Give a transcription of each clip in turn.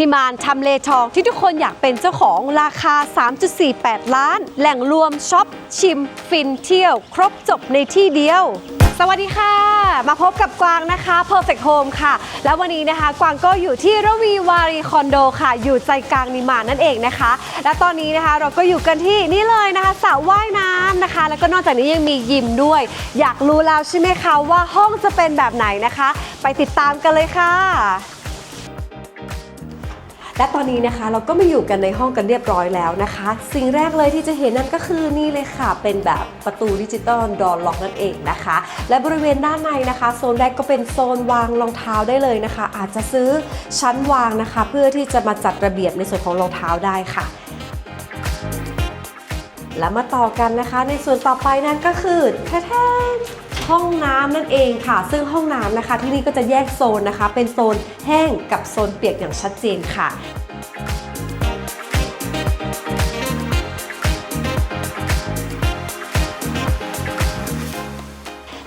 นิมานทำเลทองที่ทุกคนอยากเป็นเจ้าของราคา 3.48 ล้าน แหล่งรวมช็อป ชิม ฟินเที่ยว ครบจบในที่เดียว สวัสดีค่ะ มาพบกับกวางนะคะ Perfect Home ค่ะ แล้ววันนี้นะคะ กวางก็อยู่ที่ระวีวารีคอนโดค่ะ อยู่ใจกลางนิมานนั่นเองนะคะ และตอนนี้นะคะเราก็อยู่กันที่นี่เลยนะคะสระว่ายน้ำนะคะ แล้วก็นอกจากนี้ยังมียิมด้วย อยากรู้แล้วใช่ไหมคะว่าห้องจะเป็นแบบไหนนะคะ ไปติดตามกันเลยค่ะ และตอนนี้นะคะเราก็มาอยู่กันในห้องกันเรียบร้อยแล้วนะคะ สิ่งแรกเลยที่จะเห็นนั่นก็คือนี่เลยค่ะ เป็นแบบประตูดิจิตอลดอรล็อกนั่นเองนะคะ และบริเวณด้านในนะคะโซนแรกก็เป็นโซนวางรองเท้าได้เลยนะคะ อาจจะซื้อชั้นวางนะคะ เพื่อที่จะมาจัดระเบียบในส่วนของรองเท้าได้ค่ะแล้วมาต่อกันนะคะ ในส่วนต่อไปนั่นก็คือแท้ ห้องน้ำนั่นเองค่ะ ซึ่งห้องน้ำนะคะที่นี่ก็จะแยกโซนนะคะ เป็นโซนแห้งกับโซนเปียกอย่างชัดเจนค่ะ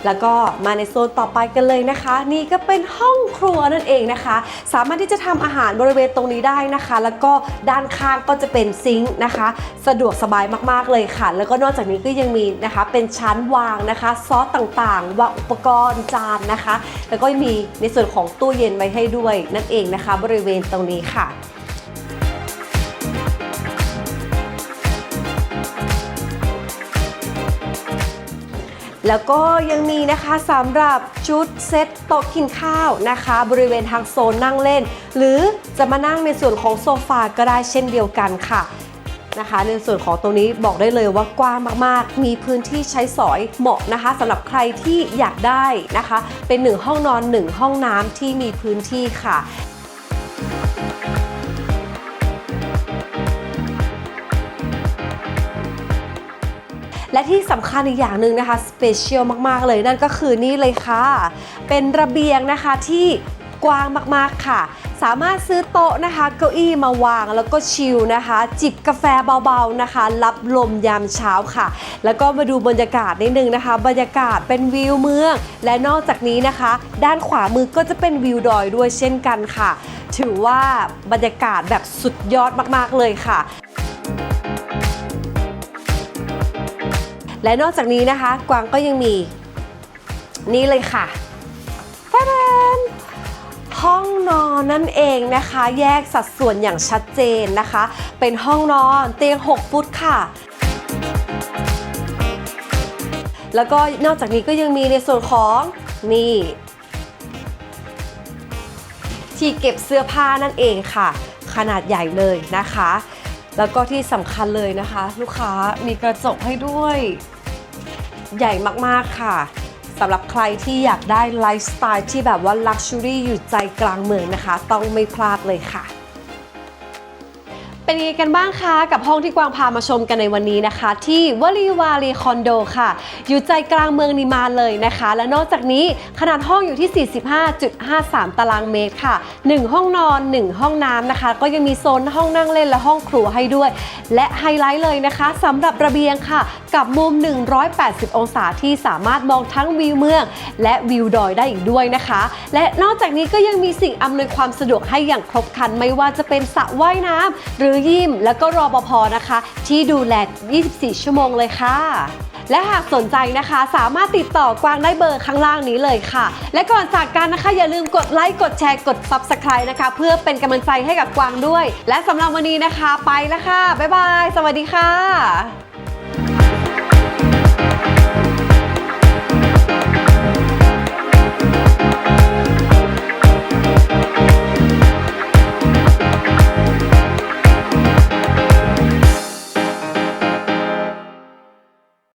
แล้วก็มาในโซนต่อไปกันเลยนะคะ นี่ก็เป็นห้องครัวนั่นเองนะคะ สามารถที่จะทำอาหารบริเวณตรงนี้ได้นะคะ แล้วก็ด้านข้างก็จะเป็นซิงค์นะคะ สะดวกสบายมากๆเลยค่ะ แล้วก็นอกจากนี้ก็ยังมีนะคะเป็นชั้นวางนะคะ ซอสต่างๆวางอุปกรณ์จานนะคะ แล้วก็มีในส่วนของตู้เย็นไว้ให้ด้วยนั่นเองนะคะ บริเวณตรงนี้ค่ะ แล้วก็ยังมีนะคะสำหรับชุดเซตโต๊ะกินข้าวนะคะ บริเวณทางโซนนั่งเล่น หรือจะมานั่งในส่วนของโซฟาก็ได้เช่นเดียวกันค่ะนะคะในส่วนของตรงนี้บอกได้เลยว่ากว้างมากๆ มีพื้นที่ใช้สอยเหมาะนะคะสำหรับใครที่อยากได้นะคะ เป็นหนึ่งห้องนอนหนึ่งห้องน้ำที่มีพื้นที่ค่ะ และที่สำคัญอีกอย่างหนึ่งนะคะสเปเชียลมากๆเลยนั่นก็คือนี่เลยค่ะ เป็นระเบียงนะคะที่กว้างมากๆค่ะ สามารถซื้อโต๊ะนะคะ เก้าอี้มาวางแล้วก็ชิลนะคะ จิบกาแฟเบาๆนะคะ รับลมยามเช้าค่ะ แล้วก็มาดูบรรยากาศนิดนึงนะคะ บรรยากาศเป็นวิวเมือง และนอกจากนี้นะคะ ด้านขวามือก็จะเป็นวิวดอยด้วยเช่นกันค่ะ ถือว่าบรรยากาศแบบสุดยอดมากๆเลยค่ะ และนอกจากนี้นะคะ กวางก็ยังมี นี่เลยค่ะแฟนห้องนอนนั่นเองนะคะ แยกสัดส่วนอย่างชัดเจนนะคะ เป็นห้องนอนเตียง 6 ฟุตค่ะแล้วก็นอกจากนี้ก็ยังมีในส่วนของนี่ ที่เก็บเสื้อผ้านั่นเองค่ะ ขนาดใหญ่เลยนะคะ แล้วก็ที่สำคัญเลยนะคะ ลูกค้ามีกระจกให้ด้วย ใหญ่มากๆค่ะสำหรับใครที่อยากได้ไลฟ์สไตล์ที่แบบว่าลักชัวรี่อยู่ใจกลางเมืองนะคะ ต้องไม่พลาดเลยค่ะ เป็นยังไงกันบ้างคะ กับห้องที่กวางพามาชมกันในวันนี้นะคะ ที่วลีวารีคอนโดค่ะ อยู่ใจกลางเมืองนิมานเลยนะคะ และนอกจากนี้ขนาดห้องอยู่ที่ 45.53 ตารางเมตรค่ะ 1 ห้องนอน 1 ห้องน้ำนะคะ ก็ยังมีโซนห้องนั่งเล่นและห้องครัวให้ด้วย และไฮไลท์เลยนะคะสำหรับระเบียงค่ะ กับมุม 180 องศาที่สามารถมองทั้งวิวเมือง และวิวดอยได้อีกด้วยนะคะ และนอกจากนี้ก็ยังมีสิ่งอำนวยความสะดวกให้อย่างครบครันไม่ว่าจะเป็นสระว่ายน้ำหรือยิมแล้วก็รอปภนะคะ ที่ดูแล 24 ชั่วโมงเลยค่ะ และหากสนใจนะคะ สามารถติดต่อกวางได้เบอร์ข้างล่างนี้เลยค่ะ และก่อนจากกันนะคะ อย่าลืมกดไลค์กดแชร์กด Subscribe นะคะ เพื่อเป็นกำลังใจให้กับกวางด้วย และสำหรับวันนี้นะคะ ไปแล้วค่ะบ๊ายบาย สวัสดีค่ะ